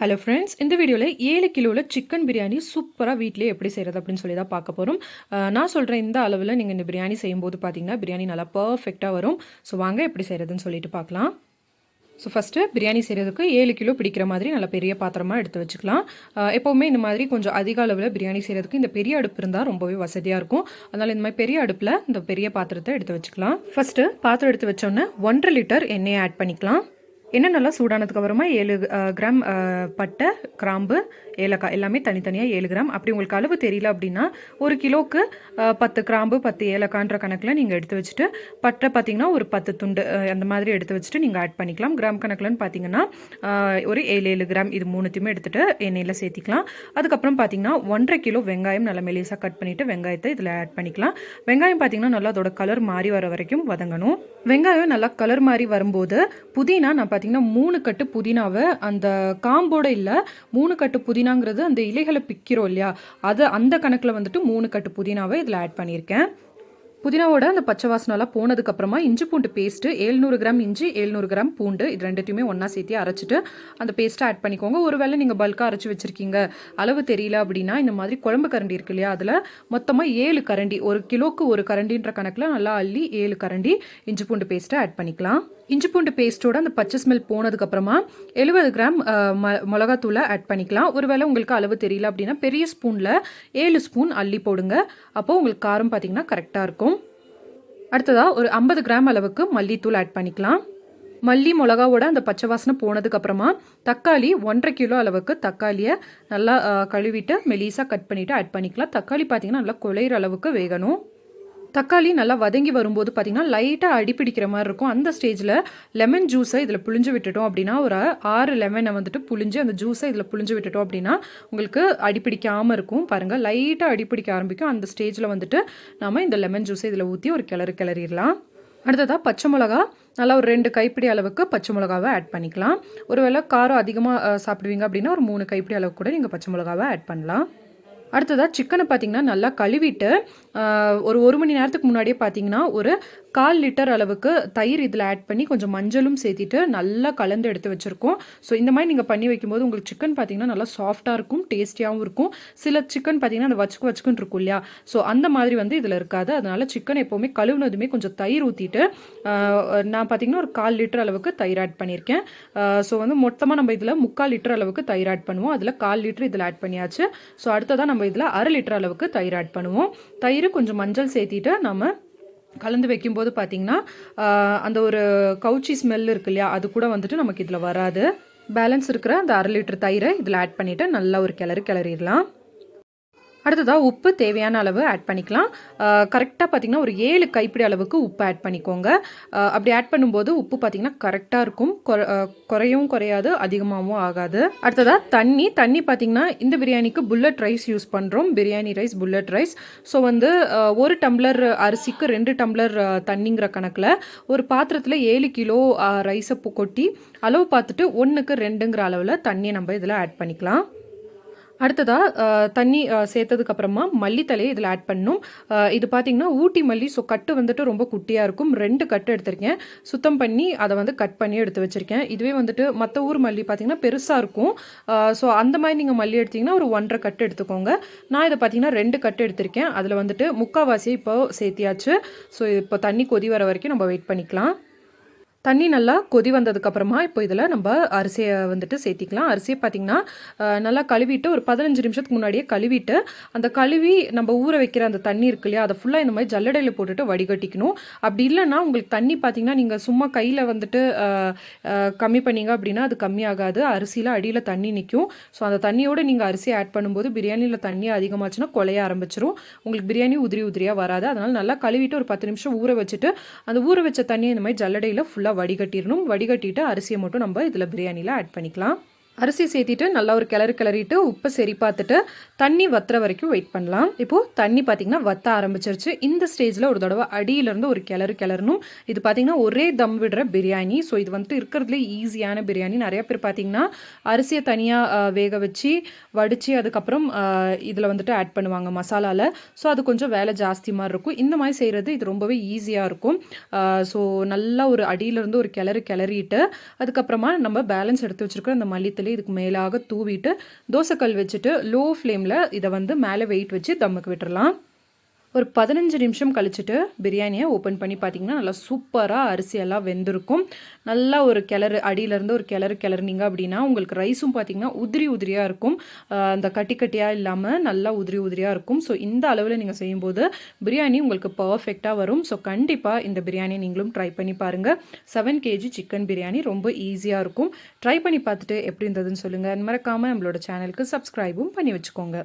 Hello friends இந்த வீடியோவில் ஏழு கிலோவில் சிக்கன் பிரியாணி சூப்பராக வீட்டிலே எப்படி செய்கிறது அப்படின்னு சொல்லி தான் பார்க்க போகிறோம் நான் சொல்கிறேன் இந்த அளவில் நீங்கள் இந்த பிரியாணி செய்யும்போது பார்த்தீங்கன்னா பிரியாணி நல்லா பர்ஃபெக்டாக வரும். ஸோ வாங்க எப்படி செய்கிறதுன்னு சொல்லிட்டு பார்க்கலாம். ஸோ ஃபஸ்ட்டு பிரியாணி செய்கிறதுக்கு ஏழு கிலோ பிடிக்கிற மாதிரி நல்ல பெரிய பாத்திரமாக எடுத்து வச்சுக்கலாம். எப்போவுமே இந்த மாதிரி கொஞ்சம் அதிக அளவில் பிரியாணி செய்கிறதுக்கு இந்த பெரிய அடுப்பு இருந்தால் ரொம்பவே வசதியாக இருக்கும். அதனால் இந்த மாதிரி பெரிய அடுப்பில் இந்த பெரிய பாத்திரத்தை எடுத்து வச்சுக்கலாம். ஃபஸ்ட்டு பாத்திரம் எடுத்து வச்சோன்னே ஒன்றரை லிட்டர் எண்ணெயை ஆட் பண்ணிக்கலாம். எண்ணெய் நல்லா சூடானதுக்கு அப்புறமா ஏழு கிராம் பட்டை கிராம்பு ஏலக்காய் எல்லாமே தனித்தனியாக ஏழு கிராம். அப்படி உங்களுக்கு அளவு தெரியல அப்படின்னா ஒரு கிலோவுக்கு பத்து கிராம்பு பத்து ஏலக்கான்ற கணக்கில் நீங்கள் எடுத்து வச்சுட்டு பட்டை பார்த்தீங்கன்னா ஒரு பத்து துண்டு அந்த மாதிரி எடுத்து வச்சுட்டு நீங்கள் ஆட் பண்ணிக்கலாம். கிராம் கணக்கில்னு பார்த்தீங்கன்னா ஒரு ஏழு ஏழு கிராம் இது மூணுத்தையுமே எடுத்துகிட்டு எண்ணெயில் சேர்த்திக்கலாம். அதுக்கப்புறம் பார்த்தீங்கன்னா ஒன்றரை கிலோ வெங்காயம் நல்லா மெலிசாக கட் பண்ணிவிட்டு வெங்காயத்தை இதில் ஆட் பண்ணிக்கலாம். வெங்காயம் பார்த்தீங்கன்னா நல்லா அதோட கலர் மாறி வர வரைக்கும் வதங்கணும். வெங்காயம் நல்லா கலர் மாறி வரும்போது புதினா நான் பார்த்தீங்கன்னா மூணு கட்டு புதினாவை அந்த காம்போட இல்லை மூணு கட்டு புதினாங்கிறது அந்த இலைகளை பிக்கிறோம் இல்லையா? அது அந்த கணக்கில் வந்துட்டு மூணு கட்டு புதினாவை இதில் ஆட் பண்ணியிருக்கேன். புதினாவோட அந்த பச்சை வாசனெல்லாம் போனதுக்கு அப்புறமா இஞ்சி பூண்டு பேஸ்ட்டு ஏழ்நூறு கிராம் இஞ்சி ஏழ்நூறு கிராம் பூண்டு இது ரெண்டுத்தையுமே ஒன்றா சேர்த்து அரைச்சிட்டு அந்த பேஸ்ட்டை ஆட் பண்ணிக்கோங்க. ஒருவேளை நீங்கள் பல்காக அரைச்சி வச்சிருக்கீங்க. அளவு தெரியல அப்படின்னா இந்த மாதிரி குழம்பு கரண்டி இருக்கு இல்லையா? அதில் மொத்தமாக ஏழு கரண்டி ஒரு கிலோக்கு ஒரு கரண்டின்ற கணக்கில் நல்லா அள்ளி ஏழு கரண்டி இஞ்சி பூண்டு பேஸ்ட்டை ஆட் பண்ணிக்கலாம். இஞ்சி பூண்டு பேஸ்ட்டோட அந்த பச்சை ஸ்மெல் போனதுக்கப்புறமா எழுபது கிராம் ம மிளகாத்தூளை ஆட் பண்ணிக்கலாம். ஒருவேளை உங்களுக்கு அளவு தெரியல அப்படின்னா பெரிய ஸ்பூனில் ஏழு ஸ்பூன் அள்ளி போடுங்க. அப்போது உங்களுக்கு காரம் பார்த்தீங்கன்னா கரெக்டாக இருக்கும். அடுத்ததாக ஒரு ஐம்பது கிராம் அளவுக்கு மல்லித்தூள் ஆட் பண்ணிக்கலாம். மல்லி மிளகாவோட அந்த பச்சை வாசனை போனதுக்கப்புறமா தக்காளி ஒன்றரை கிலோ அளவுக்கு தக்காளியை நல்லா கழுவிட்டு மெலிசாக கட் பண்ணிவிட்டு ஆட் பண்ணிக்கலாம். தக்காளி பார்த்தீங்கன்னா நல்லா குழையிற அளவுக்கு வேகணும். தக்காளி நல்லா வதங்கி வரும்போது பார்த்திங்கன்னா லைட்டாக அடிப்பிடிக்கிற மாதிரி இருக்கும். அந்த ஸ்டேஜில் லெமன் ஜூஸை இதில் புழிஞ்சு விட்டுட்டோம் அப்படின்னா ஒரு ஆறு லெமனை வந்துட்டு புழிஞ்சு அந்த ஜூஸை இதில் புழிஞ்சு விட்டுட்டோம் அப்படின்னா உங்களுக்கு அடிப்பிடிக்காமல் இருக்கும். பாருங்கள் லைட்டாக அடிப்பிடிக்க ஆரம்பிக்கும். அந்த ஸ்டேஜில் வந்துட்டு நம்ம இந்த லெமன் ஜூஸை இதில் ஊற்றி ஒரு கிளறு கிளறிடலாம். அடுத்ததாக பச்சை மிளகா. நல்லா ஒரு ரெண்டு கைப்பிடி அளவுக்கு பச்சை மிளகாவை ஆட் பண்ணிக்கலாம். ஒருவேளை காரம் அதிகமாக சாப்பிடுவீங்க அப்படின்னா ஒரு மூணு கைப்பிடி அளவுக்கு கூட நீங்கள் பச்சை மிளகாவை ஆட் பண்ணலாம். அடுத்ததாக சிக்கனை பார்த்தீங்கன்னா நல்லா கழுவிட்டு ஒரு ஒரு மணி நேரத்துக்கு முன்னாடியே பார்த்தீங்கன்னா ஒரு கால் லிட்டர் அளவுக்கு தயிர் இதில் ஆட் பண்ணி கொஞ்சம் மஞ்சளும் சேர்த்திட்டு நல்லா கலந்து எடுத்து வச்சுருக்கோம். ஸோ இந்த மாதிரி நீங்கள் பண்ணி வைக்கும்போது உங்களுக்கு சிக்கன் பார்த்தீங்கன்னா நல்லா சாஃப்ட்டாக இருக்கும் டேஸ்டியாகவும் இருக்கும். சில சிக்கன் பார்த்தீங்கன்னா அந்த வச்சுக்கு வச்சுக்குன்னு இருக்கும் இல்லையா? ஸோ அந்த மாதிரி வந்து இதில் இருக்காது. அதனால சிக்கன் எப்போவுமே கழுவுனதுமே கொஞ்சம் தயிர் ஊற்றிட்டு நான் பார்த்தீங்கன்னா ஒரு கால் லிட்டர் அளவுக்கு தயிர் ஆட் பண்ணியிருக்கேன். ஸோ வந்து மொத்தமாக நம்ம இதில் முக்கால் லிட்டர் அளவுக்கு தயிர் ஆட் பண்ணுவோம். அதில் கால் லிட்டர் இதில் ஆட் பண்ணியாச்சு. ஸோ அடுத்ததாக நம்ம இதில் அரை லிட்டர் அளவுக்கு தயிர் ஆட் பண்ணுவோம். தயிர் கொஞ்சம் மஞ்சள் சேர்த்திட்டு நம்ம கலந்து வைக்கும்போது பார்த்தீங்கன்னா அந்த ஒரு கவுச்சி ஸ்மெல் இருக்கு இல்லையா அது கூட வந்துட்டு நமக்கு இதில் வராது. பேலன்ஸ் இருக்கிற அந்த அரை லிட்டர் தயிரை இதில் ஆட் பண்ணிவிட்டு நல்லா ஒரு கிளறு கிளறிடலாம். அடுத்ததாக உப்பு தேவையான அளவு ஆட் பண்ணிக்கலாம். கரெக்டாக பார்த்தீங்கன்னா ஒரு ஏழு கைப்பிடி அளவுக்கு உப்பு ஆட் பண்ணிக்கோங்க. அப்படி ஆட் பண்ணும்போது உப்பு பார்த்தீங்கன்னா கரெக்டாக இருக்கும். குற- குறையவும் குறையாது அதிகமாகவும் ஆகாது. அடுத்ததாக தண்ணி. தண்ணி பார்த்தீங்கன்னா இந்த பிரியாணிக்கு புல்லட் ரைஸ் யூஸ் பண்ணுறோம் biryani rice bullet rice so வந்து ஒரு டம்ளர் அரிசிக்கு ரெண்டு டம்ளர் தண்ணிங்கிற கணக்கில் ஒரு பாத்திரத்தில் ஏழு கிலோ ரைஸை கொட்டி அளவு பார்த்துட்டு ஒன்றுக்கு ரெண்டுங்கிற அளவில் தண்ணியை நம்ம இதில் ஆட் பண்ணிக்கலாம். அடுத்ததாக தண்ணி சேர்த்ததுக்கப்புறமா சேர்த்ததுக்கு அப்புறமா மல்லித்தலையை இதில் ஆட் பண்ணணும் இது பார்த்தீங்கன்னா ஊட்டி மல்லி ஸோ கட்டு வந்துட்டு ரொம்ப குட்டியாக இருக்கும். ரெண்டு கட்டு எடுத்திருக்கேன். சுத்தம் பண்ணி அதை வந்து கட் பண்ணி எடுத்து வச்சுருக்கேன். இதுவே வந்துட்டு மற்ற ஊர் மல்லி பார்த்தீங்கன்னா பெருசாக இருக்கும். ஸோ அந்த மாதிரி நீங்கள் மல்லி எடுத்தீங்கன்னா ஒரு ஒன்றரை கட்டு எடுத்துக்கோங்க. நான் இதை பார்த்தீங்கன்னா ரெண்டு கட்டு எடுத்திருக்கேன். அதில் வந்துட்டு முக்கால்வாசியை இப்போ சேர்த்தியாச்சு. ஸோ இப்போ தண்ணி கொதி வர வரைக்கும் நம்ம வெயிட் பண்ணிக்கலாம். தண்ணி நல்லா கொதி வந்ததுக்கப்புறமா இப்போ இதில் நம்ம அரிசியை வந்துட்டு சேர்த்திக்கலாம். அரிசியை பார்த்திங்கன்னா நல்லா கழுவிட்டு ஒரு பதினஞ்சு நிமிஷத்துக்கு முன்னாடியே கழுவிட்டு அந்த கழுவி நம்ம ஊற வைக்கிற அந்த தண்ணி இருக்கு இல்லையா அதை ஃபுல்லாக இந்த மாதிரி ஜல்லடையில் போட்டுட்டு வடிகட்டிக்கணும். அப்படி இல்லைன்னா உங்களுக்கு தண்ணி பார்த்திங்கன்னா நீங்கள் சும்மா கையில் வந்துட்டு கம்மி பண்ணீங்க அப்படின்னா அது கம்மியாகாது அரிசியில் அடியில் தண்ணி நிற்கும் ஸோ அந்த தண்ணியோடு நீங்கள் அரிசி ஆட் பண்ணும்போது பிரியாணியில் தண்ணி அதிகமாச்சுன்னா குலைய ஆரம்பிச்சிரும். உங்களுக்கு பிரியாணி உதிரி உதிரியாக வராது. அதனால் நல்லா கழுவிட்டு ஒரு பத்து நிமிஷம் ஊற வச்சுட்டு அந்த ஊற வச்ச தண்ணியை இந்த மாதிரி ஜல்லடையில் ஃபுல்லாக வடிகட்டிடணும் வடிகட்டிட்டு அரிசியை மட்டும் நம்ம இதில் பிரியாணியில் ஆட் பண்ணிக்கலாம். அரிசி சேர்த்திட்டு நல்லா ஒரு கிளறு கிளறிட்டு உப்பை சரி பார்த்துட்டு தண்ணி வத்துற வரைக்கும் வெயிட் பண்ணலாம். இப்போது தண்ணி பார்த்தீங்கன்னா வத்த ஆரம்பிச்சிருச்சு. இந்த ஸ்டேஜில் ஒரு தடவை அடியிலேருந்து ஒரு கிளறு கிளறணும். இது பார்த்திங்கன்னா ஒரே தம் விடுற பிரியாணி. ஸோ இது வந்துட்டு இருக்கிறதுலே ஈஸியான பிரியாணி. நிறையா பேர் பார்த்திங்கன்னா அரிசியை தனியாக வேக வச்சு வடித்து அதுக்கப்புறம் இதில் வந்துட்டு ஆட் பண்ணுவாங்க மசாலாவில் ஸோ அது கொஞ்சம் வேலை ஜாஸ்தி மாதிரி இருக்கும். இந்த மாதிரி செய்கிறது இது ரொம்பவே ஈஸியாக இருக்கும். ஸோ நல்லா ஒரு அடியிலேருந்து ஒரு கிளறு கிளறிட்டு அதுக்கப்புறமா நம்ம பேலன்ஸ் எடுத்து வச்சிருக்கிற அந்த மல்லித்தலி கொத்தமல்லி இதுக்கு மேலாக தூவிட்டு தோசைக்கல் வச்சுட்டு லோ ஃப்ளேமில் இதை வந்து மேலே வெயிட் வச்சு தம்முக்கு விட்டுறலாம். ஒரு பதினஞ்சு நிமிஷம் கழிச்சுட்டு பிரியாணியை ஓப்பன் பண்ணி பார்த்தீங்கன்னா நல்லா சூப்பராக அரிசியெல்லாம் வெந்திருக்கும். நல்லா ஒரு கிளறு அடியிலேருந்து ஒரு கிளறு கிளறுனீங்க அப்படின்னா உங்களுக்கு ரைஸும் பார்த்தீங்கன்னா உதிரி உதிரியாக இருக்கும். அந்த கட்டி கட்டியாக இல்லாமல் நல்லா உதிரி உதிரியாக இருக்கும். ஸோ இந்த அளவில் நீங்கள் செய்யும்போது பிரியாணி உங்களுக்கு பர்ஃபெக்டாக வரும். ஸோ கண்டிப்பாக இந்த பிரியாணி நீங்களும் ட்ரை பண்ணி பாருங்கள் செவன் கேஜி சிக்கன் பிரியாணி ரொம்ப ஈஸியாக இருக்கும். ட்ரை பண்ணி பார்த்துட்டு எப்படி இருந்ததுன்னு சொல்லுங்கள் மறக்காமல் நம்மளோட சேனலுக்கு சப்ஸ்கிரைபும் பண்ணி வச்சுக்கோங்க.